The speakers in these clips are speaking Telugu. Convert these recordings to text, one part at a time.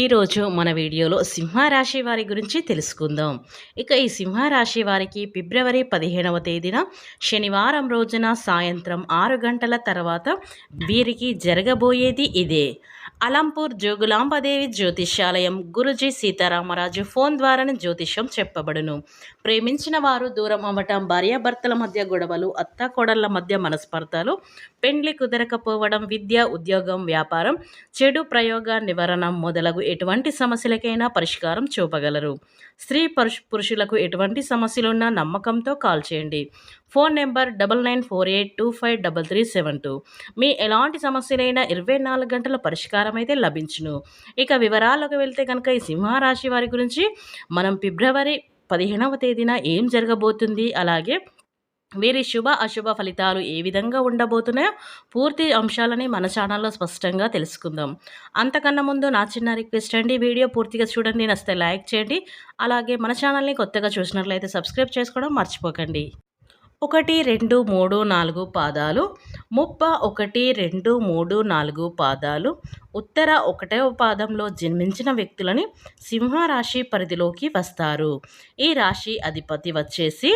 ఈరోజు మన వీడియోలో సింహరాశి వారి గురించి తెలుసుకుందాం. ఇక ఈ సింహరాశి వారికి ఫిబ్రవరి పదిహేనవ తేదీన శనివారం రోజున సాయంత్రం ఆరు గంటల తర్వాత వీరికి జరగబోయేది ఇదే. అలంపూర్ జోగులాంబదేవి జ్యోతిష్యాలయం గురుజీ సీతారామరాజు ఫోన్ ద్వారానే జ్యోతిష్యం చెప్పబడును. ప్రేమించిన వారు దూరం అవ్వటం భార్యాభర్తల మధ్య గొడవలు అత్తాకోడళ్ళ మధ్య మనస్పర్ధలు పెండ్లి కుదరకపోవడం విద్య ఉద్యోగం వ్యాపారం చెడు ప్రయోగ నివారణ మొదలగు ఎటువంటి సమస్యలకైనా పరిష్కారం చూపగలరు. స్త్రీ పురుషులకు ఎటువంటి సమస్యలున్నా నమ్మకంతో కాల్ చేయండి. Phone number double nine four eight two five double three seven two. మీ ఎలాంటి సమస్యలైనా ఇరవై నాలుగు గంటల పరిష్కారం అయితే లభించును. ఇక వివరాల్లోకి వెళ్తే కనుక ఈ సింహరాశి వారి గురించి మనం ఫిబ్రవరి పదిహేనవ తేదీన ఏం జరగబోతుంది అలాగే వీరి శుభ అశుభ ఫలితాలు ఏ విధంగా ఉండబోతున్నాయో పూర్తి అంశాలని మన ఛానల్లో స్పష్టంగా తెలుసుకుందాం. అంతకన్నా ముందు నా చిన్న రిక్వెస్ట్ అండి వీడియో పూర్తిగా చూడండి నస్తే లైక్ చేయండి అలాగే మన ఛానల్ని కొత్తగా చూసినట్లయితే సబ్స్క్రైబ్ చేసుకోవడం మర్చిపోకండి. ఒకటి రెండు మూడు నాలుగు పాదాలు. ముప్ప ఒకటి రెండు మూడు నాలుగు పాదాలు. ఉత్తర ఒకటవ పాదంలో జన్మించిన వ్యక్తులని సింహరాశి పరిధిలోకి వస్తారు. ఈ రాశి అధిపతి వచ్చేసి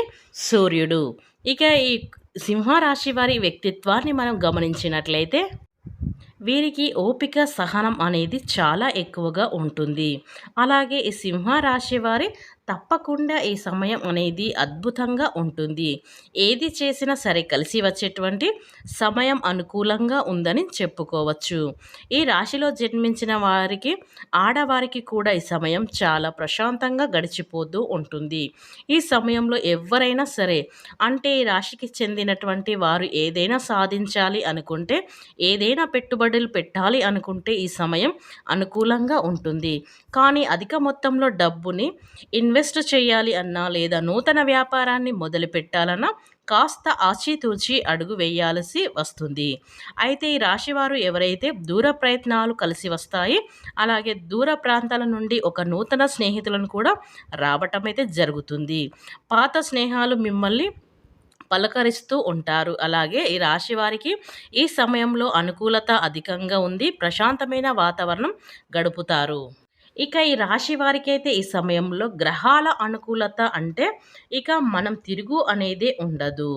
సూర్యుడు. ఇక ఈ సింహరాశి వారి వ్యక్తిత్వాన్ని మనం గమనించినట్లయితే వీరికి ఓపిక సహనం అనేది చాలా ఎక్కువగా ఉంటుంది. అలాగే ఈ సింహరాశి వారి తప్పకుండా ఈ సమయం అనేది అద్భుతంగా ఉంటుంది. ఏది చేసినా సరే కలిసి వచ్చేటువంటి సమయం అనుకూలంగా ఉందని చెప్పుకోవచ్చు. ఈ రాశిలో జన్మించిన వారికి ఆడవారికి కూడా ఈ సమయం చాలా ప్రశాంతంగా గడిచిపోతూ ఉంటుంది. ఈ సమయంలో ఎవరైనా సరే అంటే ఈ రాశికి చెందినటువంటి వారు ఏదైనా సాధించాలి అనుకుంటే ఏదైనా పెట్టుబడులు పెట్టాలి అనుకుంటే ఈ సమయం అనుకూలంగా ఉంటుంది. కానీ అధిక మొత్తంలో డబ్బుని ఇన్వెస్ట్ ఇన్వెస్ట్ చేయాలి అన్నా లేదా నూతన వ్యాపారాన్ని మొదలు పెట్టాలన్నా కాస్త ఆచితూచి అడుగు వేయాల్సి వస్తుంది. అయితే ఈ రాశివారు ఎవరైతే దూర ప్రయత్నాలు కలిసి వస్తాయి అలాగే దూర ప్రాంతాల నుండి ఒక నూతన స్నేహితులను కూడా రావటం అయితే జరుగుతుంది. పాత స్నేహాలు మిమ్మల్ని పలకరిస్తూ ఉంటారు. అలాగే ఈ రాశి వారికి ఈ సమయంలో అనుకూలత అధికంగా ఉంది ప్రశాంతమైన వాతావరణం గడుపుతారు. ఇక ఈ రాశి వారికి అయితే ఈ సమయంలో గ్రహాల అనుకూలత అంటే ఇక మనం తిరుగు అనేది ఉండదు.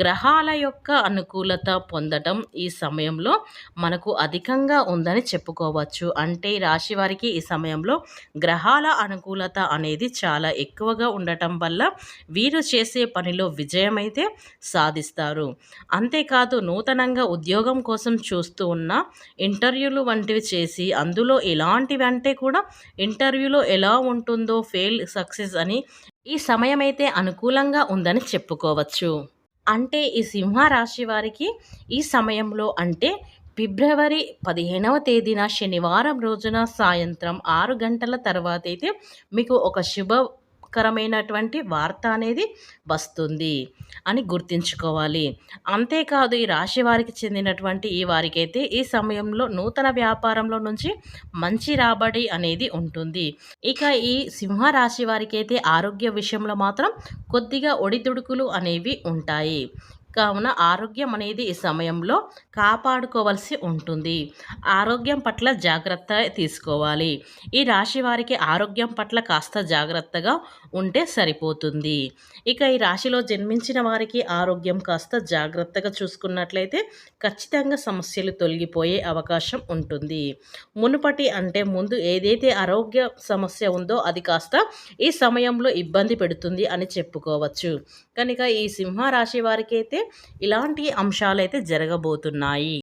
గ్రహాల యొక్క అనుకూలత పొందడం ఈ సమయంలో మనకు అధికంగా ఉందని చెప్పుకోవచ్చు. అంటే రాశి వారికి ఈ సమయంలో గ్రహాల అనుకూలత అనేది చాలా ఎక్కువగా ఉండటం వల్ల వీరు చేసే పనిలో విజయం అయితే సాధిస్తారు. అంతేకాదు నూతనంగా ఉద్యోగం కోసం చూస్తూ ఉన్న ఇంటర్వ్యూలు వంటివి చేసి అందులో ఎలాంటివి అంటే కూడా ఇంటర్వ్యూలో ఎలా ఉంటుందో ఫెయిల్ సక్సెస్ అని ఈ సమయం అయితే అనుకూలంగా ఉందని చెప్పుకోవచ్చు. అంటే ఈ సింహరాశి వారికి ఈ సమయంలో అంటే ఫిబ్రవరి పదిహేనవ తేదీన శనివారం రోజున సాయంత్రం ఆరు గంటల తర్వాత అయితే మీకు ఒక శుభ కరమైనటువంటి వార్త అనేది వస్తుంది అని గుర్తుంచుకోవాలి. అంతేకాదు ఈ రాశి వారికి చెందినటువంటి ఈ వారికైతే ఈ సమయంలో నూతన వ్యాపారంలో నుంచి మంచి రాబడి అనేది ఉంటుంది. ఇక ఈ సింహ రాశి వారికైతే ఆరోగ్య విషయంలో మాత్రం కొద్దిగా ఒడిదుడుకులు అనేవి ఉంటాయి. కావున ఆరోగ్యం అనేది ఈ సమయంలో కాపాడుకోవాల్సి ఉంటుంది. ఆరోగ్యం పట్ల జాగ్రత్త తీసుకోవాలి. ఈ రాశి వారికి ఆరోగ్యం పట్ల కాస్త జాగ్రత్తగా ఉంటే సరిపోతుంది. ఇక ఈ రాశిలో జన్మించిన వారికి ఆరోగ్యం కాస్త జాగ్రత్తగా చూసుకున్నట్లయితే ఖచ్చితంగా సమస్యలు తొలగిపోయే అవకాశం ఉంటుంది. మునుపటి అంటే ముందు ఏదైతే ఆరోగ్య సమస్య ఉందో అది కాస్త ఈ సమయంలో ఇబ్బంది పెడుతుంది అని చెప్పుకోవచ్చు. కనుక ఈ సింహ రాశి వారికి అయితే ఇలాంటి అంశాలు అయితే జరగబోతున్నాయి.